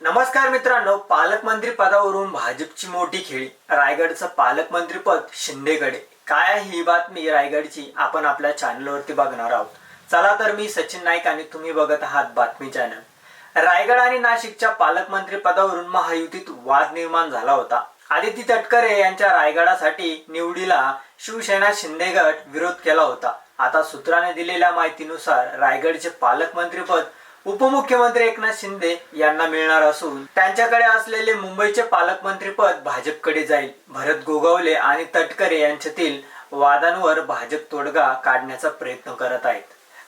नमस्कार मित्रांनो पालकमंत्री पदावरून भाजपची मोठी खेळी. रायगडचं पालकमंत्री पद शिंदेकडे काय ही बातमी रायगडची? आपण आपल्या चॅनलवरती बघणार आहोत. चला तर मी सचिन नाईक आणि तुम्ही बघत आहात बातमी चॅनल रायगड आणि नाशिकच्या पालकमंत्री पदावरून महायुतीत वाद निर्माण झाला होता. आदिती तटकरे यांच्या रायगडासाठी निवडीला शिवसेना शिंदे गट विरोध केला होता. आता सूत्राने दिलेल्या माहितीनुसार रायगडचे पालकमंत्रीपद उपमुख्यमंत्री एकनाथ शिंदे यांना मिळणार असून त्यांच्याकडे असलेले मुंबईचे पालकमंत्रीपद भाजपकडे जाईल. भरत गोगावले आणि तटकरे यांच्यातील वादांवर भाजप तोडगा काढण्याचा प्रयत्न करत आहेत.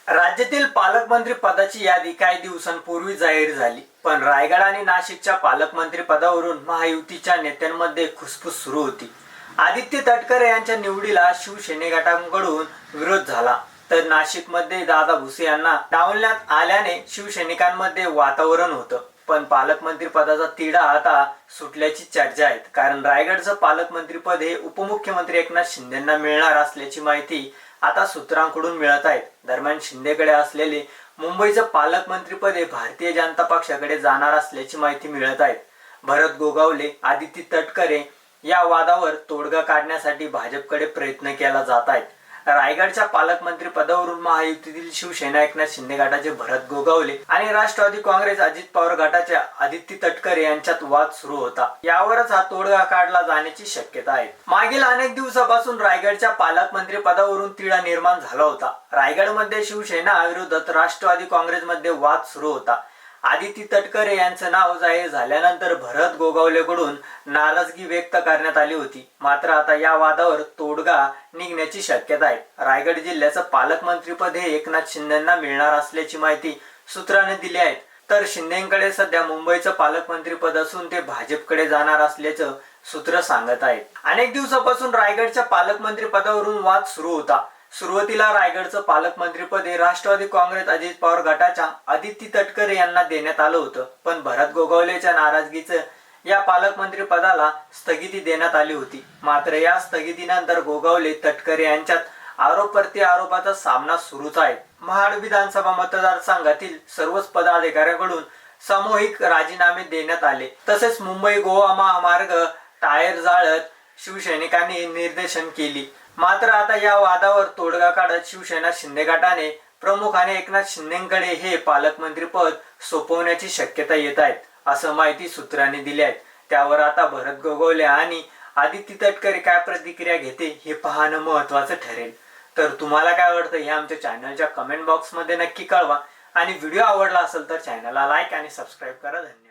राज्यातील पालकमंत्री पदाची यादी काही दिवसांपूर्वी जाहीर झाली पण रायगड आणि नाशिकच्या पालकमंत्री पदावरून महायुतीच्या नेत्यांमध्ये खुसफुस सुरू होती. आदित्य तटकरे यांच्या निवडीला शिवसेने गटाकडून विरोध झाला. तर नाशिकमध्ये दादा भुसे यांना डावलण्यात आल्याने शिवसैनिकांमध्ये वातावरण होतं. पण पालकमंत्री पदाचा तिढा आता सुटल्याची चर्चा आहे कारण रायगडचं पालकमंत्री पद हे उपमुख्यमंत्री एकनाथ शिंदेना मिळणार असल्याची माहिती आता सूत्रांकडून मिळत आहे. दरम्यान शिंदेकडे असलेले मुंबईचं पालकमंत्रीपद हे भारतीय जनता पक्षाकडे जाणार असल्याची माहिती मिळत आहे. भरत गोगावले आदिती तटकरे या वादावर तोडगा काढण्यासाठी भाजपकडे प्रयत्न केला जात आहेत. रायगडच्या पालकमंत्री पदावरून महायुतीतील शिवसेना एकनाथ शिंदे गटाचे भरत गोगावले आणि राष्ट्रवादी काँग्रेस अजित पवार गटाचे आदित्य तटकरे यांच्यात वाद सुरू होता. यावरच हा तोडगा काढला जाण्याची शक्यता आहे. मागील अनेक दिवसापासून रायगडच्या पालकमंत्री पदावरून तिढा निर्माण झाला होता. रायगडमध्ये शिवसेना विरोधात राष्ट्रवादी काँग्रेसमध्ये वाद सुरू होता. आदिती तटकरे यांचं नाव जाहीर झाल्यानंतर भरत गोगावलेकडून नाराजगी व्यक्त करण्यात आली होती. मात्र आता या वादावर तोडगा निघण्याची शक्यता आहे. रायगड जिल्ह्याचं पालकमंत्रीपद हे एकनाथ शिंदेना मिळणार असल्याची माहिती सूत्राने दिली आहे. तर शिंदेकडे सध्या मुंबईचं पालकमंत्रीपद असून ते भाजपकडे जाणार असल्याचं सूत्र सांगत आहे अनेक दिवसापासून रायगडच्या पालकमंत्री पदावरून वाद सुरू होता. सुरुवातीला रायगडचं पालकमंत्रीपद हे राष्ट्रवादी काँग्रेस अजित पवार गटाच्या आदित्य तटकरे यांना देण्यात आलं होतं. पण भरत गोगावलेच्या नाराजगीचं या पालकमंत्री पदाला स्थगिती देण्यात आली होती. मात्र या स्थगितीनंतर गोगावले तटकरे यांच्यात आरोप प्रति आरोपाचा सामना सुरूच आहे. महाड विधानसभा मतदारसंघातील सर्वच पदाधिकाऱ्यांकडून सामूहिक राजीनामे देण्यात आले. तसेच मुंबई गोवा महामार्ग टायर जाळत शिवसैनिकांनी निर्देशन केली. मात्र आता या वादावर तोडगा काढत शिवसेना शिंदे गटाने प्रमुखाने एकनाथ शिंदेकडे हे पालकमंत्री पद सोपवण्याची शक्यता येत आहेत असं माहिती सूत्रांनी दिली आहे. त्यावर आता भरत गोगवले आणि आदित्य तटकरे काय प्रतिक्रिया घेते हे पाहणं महत्वाचं ठरेल. तर तुम्हाला काय वाटतं हे आमच्या चॅनलच्या कमेंट बॉक्समध्ये नक्की कळवा. आणि व्हिडिओ आवडला असेल तर चॅनलला लाईक आणि सबस्क्राईब करा. धन्यवाद.